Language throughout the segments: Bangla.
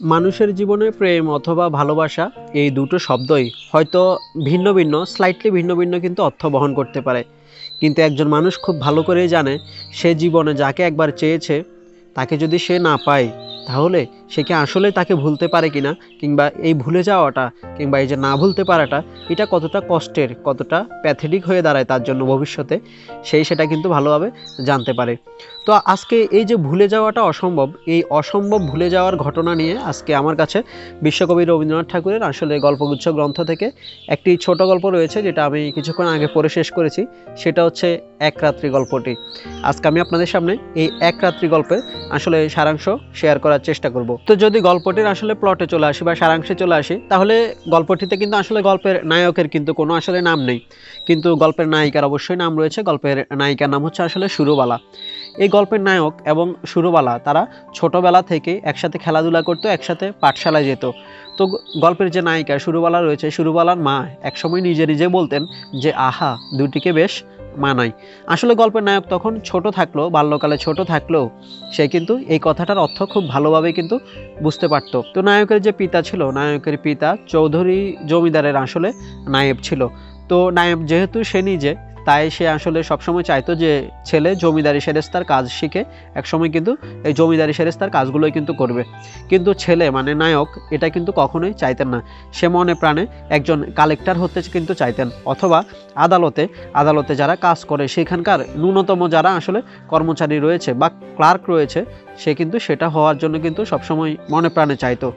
মানুষের জীবনে প্রেম অথবা ভালোবাসা এই দুটো শব্দই হয়তো ভিন্ন ভিন্ন স্লাইটলি ভিন্ন ভিন্ন কিন্তু অর্থ বহন করতে পারে। কিন্তু একজন মানুষ খুব ভালো করেই জানে সে জীবনে যাকে একবার চেয়েছে, তাকে যদি সে না পায়, তাহলে সে কি আসলে তাকে ভুলতে পারে কি না কিংবা এই ভুলে যাওয়াটা, কিংবা এই যে না ভুলতে পারাটা, এটা কতটা কষ্টের, কতটা প্যাথেটিক হয়ে দাঁড়ায় তার জন্য ভবিষ্যতে, সেই সেটা কিন্তু ভালোভাবে জানতে পারে। তো আজকে এই যে ভুলে যাওয়াটা অসম্ভব, এই অসম্ভব ভুলে যাওয়ার ঘটনা নিয়ে আজকে আমার কাছে বিশ্বকবি রবীন্দ্রনাথ ঠাকুরের আসলে গল্পগুচ্ছ গ্রন্থ থেকে একটি ছোট গল্প রয়েছে, যেটা আমি কিছুক্ষণ আগে পড়ে শেষ করেছি, সেটা হচ্ছে এক রাত্রি গল্পটি। আজকে আমি আপনাদের সামনে এই এক রাত্রি গল্পের আসলে সারাংশ শেয়ার করার চেষ্টা করব। তো যদি গল্পটির আসলে প্লটে চলে আসি বা সারাংশে চলে আসি, তাহলে গল্পটিতে কিন্তু আসলে গল্পের নায়কের কিন্তু কোনো আসলে নাম নেই। কিন্তু গল্পের নায়িকার অবশ্যই নাম রয়েছে। গল্পের নায়িকার নাম হচ্ছে আসলে সুরবালা। এই গল্পের নায়ক এবং সুরবালা তারা ছোটবেলা থেকে একসাথে খেলাধুলা করতো, একসাথে পাঠশালায় যেত। তো গল্পের যে নায়িকা সুরবালা রয়েছে, সুরবালার মা একসময় নিজে নিজে বলতেন যে, আহা, দুটিকে বেশ মানায় আসলে গল্পের নায়ক তখন ছোট থাকল, বাল্যকালে ছোট থাকলেও সে কিন্তু এই কথাটার অর্থ খুব ভালোভাবে কিন্তু বুঝতে পারতো। তো নায়কের যে পিতা ছিল, নায়কের পিতা চৌধুরী জমিদারের আসলে নায়েব ছিল। তো নায়েব যেহেতু সে নিজে তাই সে আসলে সবসময় চাইতো যে ছেলে জমিদারি সেরেস্তার কাজ শিখে, একসময় কিন্তু এই জমিদারি সেরেস্তার কাজগুলোই কিন্তু করবে। কিন্তু ছেলে মানে নায়ক, এটা কিন্তু কখনোই চাইতেন না। সে মনে প্রাণে একজন কালেক্টর হতে কিন্তু চাইতেন, অথবা আদালতে আদালতে যারা কাজ করে, সেখানকার ন্যূনতম যারা আসলে কর্মচারী রয়েছে বা ক্লার্ক রয়েছে, সে কিন্তু সেটা হওয়ার জন্য কিন্তু সবসময় মনে প্রাণে চাইতো।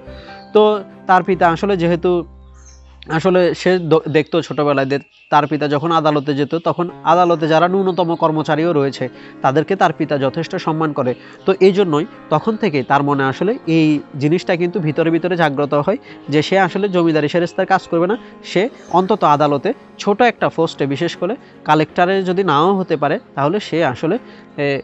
তো তার পিতা আসলে যেহেতু আসলে সে দেখতো ছোটবেলায় তার পিতা যখন আদালতে যেত, তখন আদালতে যারা ন্যূনতম কর্মচারীও রয়েছে, তাদেরকে তার পিতা যথেষ্ট সম্মান করে। তো এই জন্যই তখন থেকে তার মনে আসলে এই জিনিসটা কিন্তু ভিতরে ভিতরে জাগ্রত হয় যে সে আসলে জমিদারি সেরেস্তার কাজ করবে না। সে অন্তত আদালতে ছোট একটা পোস্টে, বিশেষ করে কালেক্টারে যদি নাও হতে পারে, তাহলে সে আসলে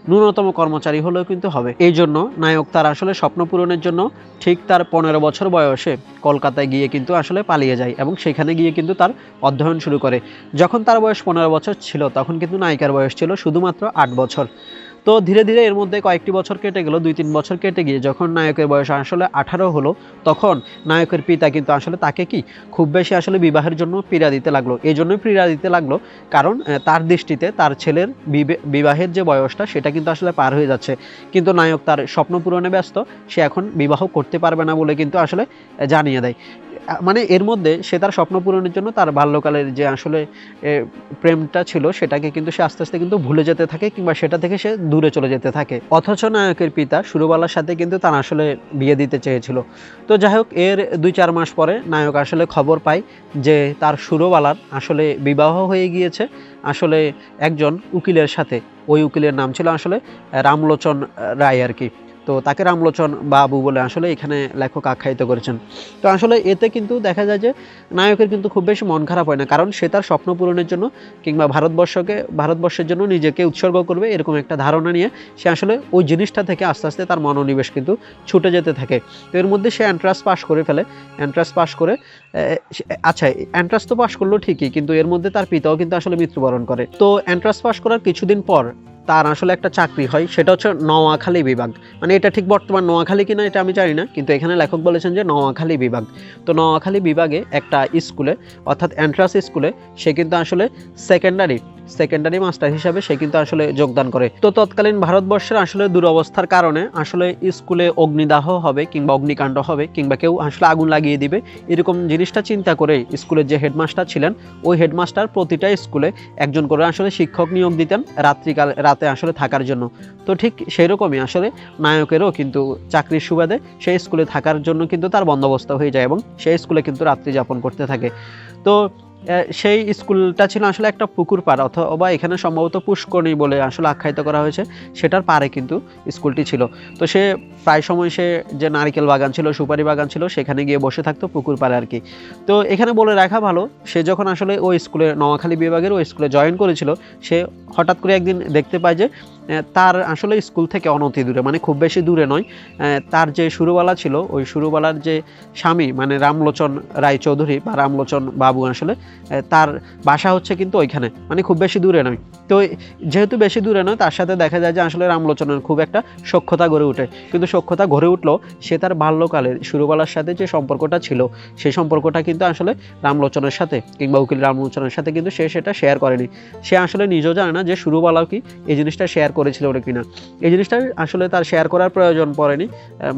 ন্যূনতম কর্মচারী হলেও কিন্তু হবে। এই জন্য নায়ক তার আসলে স্বপ্ন পূরণের জন্য ঠিক তার পনেরো বছর বয়সে কলকাতায় গিয়ে কিন্তু আসলে পালিয়ে যায় এবং সেখানে গিয়ে কিন্তু তার অধ্যয়ন শুরু করে। যখন তার বয়স পনেরো বছর ছিল, তখন কিন্তু নায়িকার বয়স ছিল শুধুমাত্র আট বছর। তো ধীরে ধীরে এর মধ্যে কয়েকটি বছর কেটে গেল, দুই তিন বছর কেটে গিয়ে যখন নায়কের বয়স আসলে আঠারো হলো, তখন নায়কের পিতা কিন্তু আসলে তাকে কি খুব বেশি আসলে বিবাহের জন্য পীড়া দিতে লাগল। এই জন্যই পীড়া দিতে লাগল, কারণ তার দৃষ্টিতে তার ছেলের বিবে- বিবাহের যে বয়সটা, সেটা কিন্তু আসলে পার হয়ে যাচ্ছে। কিন্তু নায়ক তার স্বপ্ন পূরণে ব্যস্ত, সে এখন বিবাহ করতে পারবে না বলে কিন্তু আসলে জানিয়ে দেয়। মানে এর মধ্যে সে তার স্বপ্ন পূরণের জন্য তার বাল্যকালের যে আসলে প্রেমটা ছিল, সেটাকে কিন্তু সে আস্তে আস্তে কিন্তু ভুলে যেতে থাকে কিংবা সেটা থেকে সে দূরে চলে যেতে থাকে। অথচ নায়কের পিতা সুরবালার সাথে কিন্তু তার আসলে বিয়ে দিতে চেয়েছিল। তো যাই হোক, এর দুই চার মাস পরে নায়ক আসলে খবর পায় যে তার সুরবালার আসলে বিবাহ হয়ে গিয়েছে। আসলে একজন উকিলের সাথে। ওই উকিলের নাম ছিল আসলে রামলোচন রায় আর কি। তো তাকে রামলোচন বাবু বলে আসলে এখানে লেখক আখ্যায়িত করেছেন। তো আসলে এতে কিন্তু দেখা যায় যে নায়কের কিন্তু খুব বেশি মন খারাপ হয় না, কারণ সে তার স্বপ্ন পূরণের জন্য কিংবা ভারতবর্ষকে, ভারতবর্ষের জন্য নিজেকে উৎসর্গ করবে এরকম একটা ধারণা নিয়ে সে আসলে ওই জিনিসটা থেকে আস্তে আস্তে তার মনোনিবেশ কিন্তু ছুটে যেতে থাকে। তো এর মধ্যে সে এন্ট্রান্স পাস করে ফেলে, এন্ট্রান্স পাস করে আচ্ছা এন্ট্রান্স তো পাস করল ঠিকই, কিন্তু এর মধ্যে তার পিতাও কিন্তু আসলে মৃত্যুবরণ করে। তো এন্ট্রান্স পাস করার কিছুদিন পর তার আসলে একটা চাকরি হয়, সেটা হচ্ছে নোয়াখালী বিভাগ। মানে এটা ঠিক বর্তমান নোয়াখালী কিনা এটা আমি জানি না, কিন্তু এখানে লেখক বলেছেন যে নোয়াখালী বিভাগ। তো নোয়াখালী বিভাগে একটা স্কুলে, অর্থাৎ এন্ট্রান্স স্কুলে, সে কিন্তু আসলে সেকেন্ডারি সেকেন্ডারি মাস্টার হিসাবে সে কিন্তু আসলে যোগদান করে। তো তৎকালীন ভারতবর্ষের আসলে দুরবস্থার কারণে আসলে স্কুলে অগ্নিদাহ হবে কিংবা অগ্নিকাণ্ড হবে কিংবা কেউ আসলে আগুন লাগিয়ে দিবে, এরকম জিনিসটা চিন্তা করে স্কুলের যে হেডমাস্টার ছিলেন, ওই হেডমাস্টার প্রতিটা স্কুলে একজন করে আসলে শিক্ষক নিয়োগ দিতেন রাত্রিকাল, রাতে আসলে থাকার জন্য। তো ঠিক সেই রকমই আসলে নায়কেরও কিন্তু চাকরির সুবাদে সেই স্কুলে থাকার জন্য কিন্তু তার বন্দোবস্ত হয়ে যায় এবং সেই স্কুলে কিন্তু রাত্রি যাপন করতে থাকে। তো সেই স্কুলটা ছিল আসলে একটা পুকুর পাড় অথবা এখানে সম্ভবত পুষ্করণী বলে আসলে আখ্যায়িত করা হয়েছে, সেটার পাড়ে কিন্তু স্কুলটি ছিল। তো সে প্রায় সময় সে যে নারকেল বাগান ছিল, সুপারি বাগান ছিল, সেখানে গিয়ে বসে থাকতো পুকুর পাড়ে আর কি। তো এখানে বলে রাখা ভালো, সে যখন আসলে ওই স্কুলে, নোয়াখালী বিভাগের ওই স্কুলে জয়েন করেছিল, সে হঠাৎ করে একদিন দেখতে পায় যে তার আসলে স্কুল থেকে অনতি দূরে মানে খুব বেশি দূরে নয়। তার যে শুরুবালা ছিল, ওই শুরুবালার যে স্বামী মানে রামলোচন রায়চৌধুরী বা রামলোচন বাবু আসলে তার বাসা হচ্ছে কিন্তু ওইখানে মানে খুব বেশি দূরে নয়। তো যেহেতু বেশি দূরে নয়, তার সাথে দেখা যায় যে আসলে রামলোচনের খুব একটা সক্ষতা গড়ে ওঠে। কিন্তু সক্ষতা গড়ে উঠলেও সে তার বাল্যকালের শুরুবালার সাথে যে সম্পর্কটা ছিল সেই সম্পর্কটা কিন্তু আসলে রামলোচনের সাথে, কিংবা উকিল রামলোচনের সাথে কিন্তু সে সেটা শেয়ার করেনি। সে আসলে নিজেও জানে না যে শুরুবালাও কি এই জিনিসটা শেয়ার করেছিল ওটা কিনা। এই জিনিসটা আসলে তার শেয়ার করার প্রয়োজন পড়েনি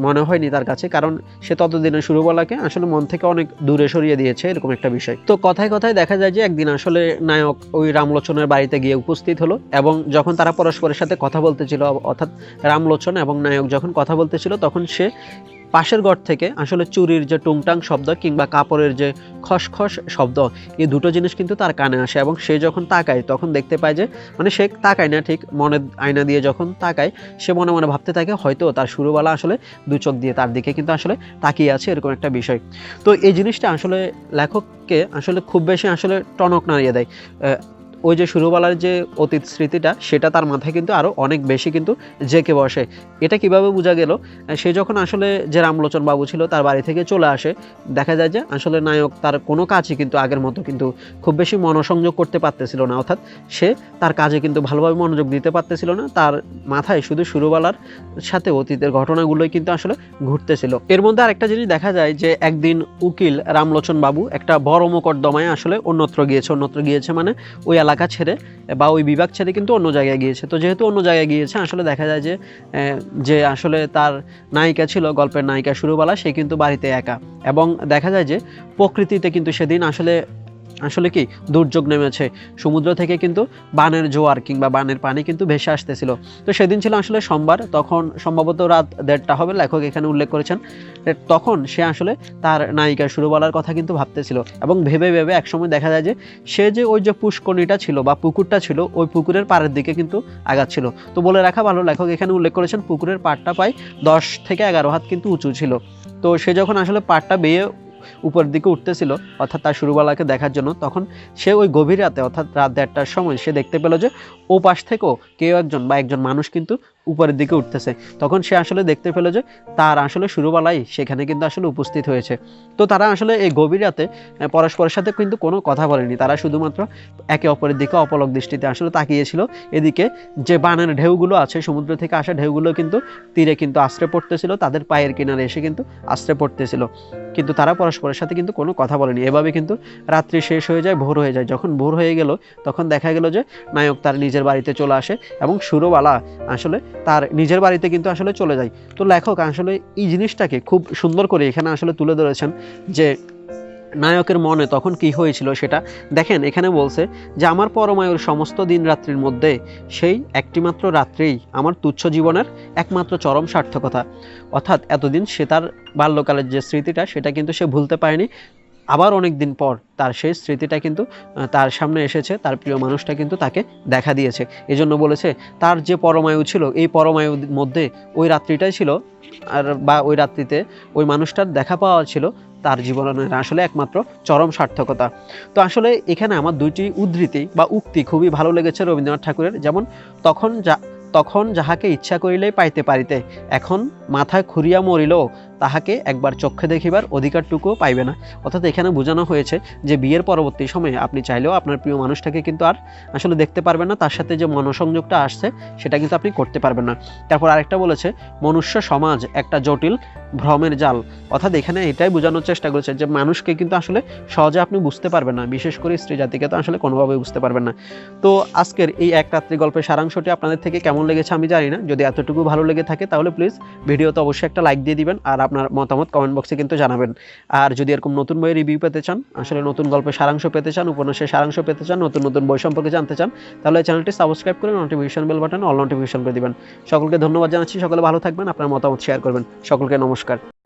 মনে হয়নি তার কাছে, কারণ সে ততদিনে শুরু বলাকে আসলে মন থেকে অনেক দূরে সরিয়ে দিয়েছে এরকম একটা বিষয়। তো কথায় কথায় দেখা যায় যে একদিন আসলে নায়ক ওই রামলোচনের বাড়িতে গিয়ে উপস্থিত হলো এবং যখন তারা পরস্পরের সাথে কথা বলতেছিল অর্থাৎ রামলোচন এবং নায়ক যখন কথা বলতেছিল, তখন সে পাশের ঘর থেকে আসলে চুরির যে টুংটাং শব্দ কিংবা কাপড়ের যে খসখস শব্দ, এই দুটো জিনিস কিন্তু তার কানে আসে এবং সে যখন তাকায় তখন দেখতে পায় যে মানে সে তাকায় না ঠিক মনে আয়না দিয়ে যখন তাকায়, সে মনে মনে ভাবতে থাকে হয়তো তার শুরুবেলা আসলে দু চোখ দিয়ে তার দিকে কিন্তু আসলে তাকিয়ে আছে এরকম একটা বিষয়। তো এই জিনিসটা আসলে লেখককে আসলে খুব বেশি আসলে টনক নাড়িয়ে দেয়। ওই যে শুরুবেলার যে অতীত স্মৃতিটা, সেটা তার মাথায় কিন্তু আরও অনেক বেশি কিন্তু জেকে বসে। এটা কীভাবে বোঝা গেল? সে যখন আসলে যে রামলোচন বাবু ছিল, তার বাড়ি থেকে চলে আসে, দেখা যায় যে আসলে নায়ক তার কোনো কাজই কিন্তু আগের মতো কিন্তু খুব বেশি মনোসংযোগ করতে পারতেছিল না। অর্থাৎ সে তার কাজে কিন্তু ভালোভাবে মনোযোগ দিতে পারতেছিল না। তার মাথায় শুধু শুরুবেলার সাথে অতীতের ঘটনাগুলোই কিন্তু আসলে ঘুরতেছিল। এর মধ্যে আরেকটা জিনিস দেখা যায় যে একদিন উকিল রামলোচন বাবু একটা বড় মোকদ্দমায় আসলে অন্যত্র গিয়েছে। অন্যত্র গিয়েছে মানে ওই এলাকা ছেড়ে, বা ওই বিভাগ ছেড়ে কিন্তু অন্য জায়গায় গিয়েছে। তো যেহেতু অন্য জায়গায় গিয়েছে, আসলে দেখা যায় যে যে আসলে তার নায়িকা ছিল, গল্পের নায়িকা শুরুবেলা সে কিন্তু বাড়িতে একা। এবং দেখা যায় যে, প্রকৃতিতে কিন্তু সেদিন আসলে আসলে কি, দুর্যোগ নেমেছে। সমুদ্র থেকে কিন্তু বানের জোয়ার কিংবা বানের পানি কিন্তু ভেসে আসতেছিল। তো সেদিন ছিল আসলে সোমবার, তখন সম্ভবত রাত দেড়টা হবে, লেখক এখানে উল্লেখ করেছেন। তখন সে আসলে তার নায়িকা শুরু বলার কথা কিন্তু ভাবতেছিল এবং ভেবে ভেবে একসময় দেখা যায় যে, সে যে ওই যে পুষ্করণীটা ছিল বা পুকুরটা ছিল, ওই পুকুরের পাড়ের দিকে কিন্তু আগাচ্ছিল তো বলে রাখা ভালো, লেখক এখানে উল্লেখ করেছেন, পুকুরের পাড়টা প্রায় দশ থেকে এগারো হাত কিন্তু উঁচু ছিল। তো সে যখন আসলে পাড়টা বেয়ে উপরের দিকে উঠতেছিল, অর্থাৎ তার সুরবালাকে দেখার জন্য, তখন সে ওই গভীর রাতে, অর্থাৎ রাত দেড়টার সময়, সে দেখতে পেল যে ও পাশ থেকেও কেউ একজন বা একজন মানুষ কিন্তু উপরের দিকে উঠতেছে। তখন সে আসলে দেখতে পেল যে তার আসলে শুরুবেলায় সেখানে কিন্তু আসলে উপস্থিত হয়েছে। তো তারা আসলে এই গভীর রাতে পরস্পরের সাথে কিন্তু কোনো কথা বলেনি। তারা শুধুমাত্র একে অপরের দিকে অপলক দৃষ্টিতে আসলে তাকিয়েছিল। এদিকে যে বানের ঢেউগুলো আছে, সমুদ্র থেকে আসা ঢেউগুলো কিন্তু তীরে কিন্তু আশ্রে পড়তেছিল। তাদের পায়ের কিনারে এসে কিন্তু আশ্রে পড়তেছিল। কিন্তু তারা পরস্পরের সাথে কিন্তু কোনো কথা বলেনি। এভাবে কিন্তু রাত্রি শেষ হয়ে যায়, ভোর হয়ে যায়। যখন ভোর হয়ে গেল, তখন দেখা গেল যে নায়ক তার নিজের বাড়িতে চলে আসে এবং সুরবালা আসলে তার নিজের বাড়িতে কিন্তু আসলে চলে যায়। তো লেখক আসলে এই জিনিসটাকে খুব সুন্দর করে এখানে আসলে তুলে ধরেছেন যে নায়কের মনে তখন কি হয়েছিল সেটা। দেখেন, এখানে বলছে যে, আমার পরমায়ুর সমস্ত দিন রাত্রির মধ্যে সেই একটিমাত্র রাত্রেই আমার তুচ্ছ জীবনের একমাত্র চরম সার্থকতা। অর্থাৎ এতদিন সে তার বাল্যকালের যে স্মৃতিটা, সেটা কিন্তু সে ভুলতে পারেনি। আবার অনেক দিন পর তার সেই স্মৃতিটা কিন্তু তার সামনে এসেছে, তার প্রিয় মানুষটা কিন্তু তাকে দেখা দিয়েছে। এজন্য বলেছে, তার যে পরমায়ু ছিল, এই পরমায়ুর মধ্যে ওই রাত্রিটাই ছিল, আর বা ওই রাত্রিতে ওই মানুষটার দেখা পাওয়া ছিল তার জীবনের আসলে একমাত্র চরম সার্থকতা। তো আসলে এখানে আমার দুইটি উদ্ধৃতি বা উক্তি খুবই ভালো লেগেছে রবীন্দ্রনাথ ঠাকুরের। যেমন, তখন যা, তখন যাহাকে ইচ্ছা করিলেই পাইতে পারিতে, এখন মাথায় খুঁড়িয়া মরিলেও তাহাকে একবার চক্ষে দেখিবার অধিকারটুকুও পাইবে না। অর্থাৎ এখানে বোঝানো হয়েছে যে বিয়ের পরবর্তী সময়ে আপনি চাইলেও আপনার প্রিয় মানুষটাকে কিন্তু আর আসলে দেখতে পারবেন না, তার সাথে যে মনোসংযোগটা আসছে সেটা কিন্তু আপনি করতে পারবেন না। তারপর আরেকটা বলেছে, মনুষ্য সমাজ একটা জটিল ভ্রমের জাল। অর্থাৎ এখানে এটাই বোঝানোর চেষ্টা করেছে যে মানুষকে কিন্তু আসলে সহজে আপনি বুঝতে পারবেন না। বিশেষ করে স্ত্রী জাতিকে তো আসলে কোনোভাবেই বুঝতে পারবেন না। তো আজকের এই এক রাত্রি গল্পের সারাংশটি আপনাদের থেকে কেমন লেগেছে আমি জানি না। যদি এতটুকু ভালো লেগে থাকে তাহলে প্লিজ ভিডিওতে অবশ্যই একটা লাইক দিয়ে দিবেন। আর আপনার মতামত কমেন্ট বক্সে কিন্তু জানাবেন। আর যদি এরকম নতুন বইয়ের রিভিউ পেতে চান, আসলে নতুন গল্পের সারাংশ পেতে চান, উপন্যাসের সারাংশ পেতে চান, নতুন নতুন বই সম্পর্কে জানতে চান, তাহলে চ্যানেলটি সাবস্ক্রাইব করে notification bell button all notification করে দিবেন। সকলকে ধন্যবাদ জানাচ্ছি, সকলে ভালো থাকবেন, আপনার মতামত শেয়ার করবেন। সকলকে নমস্কার।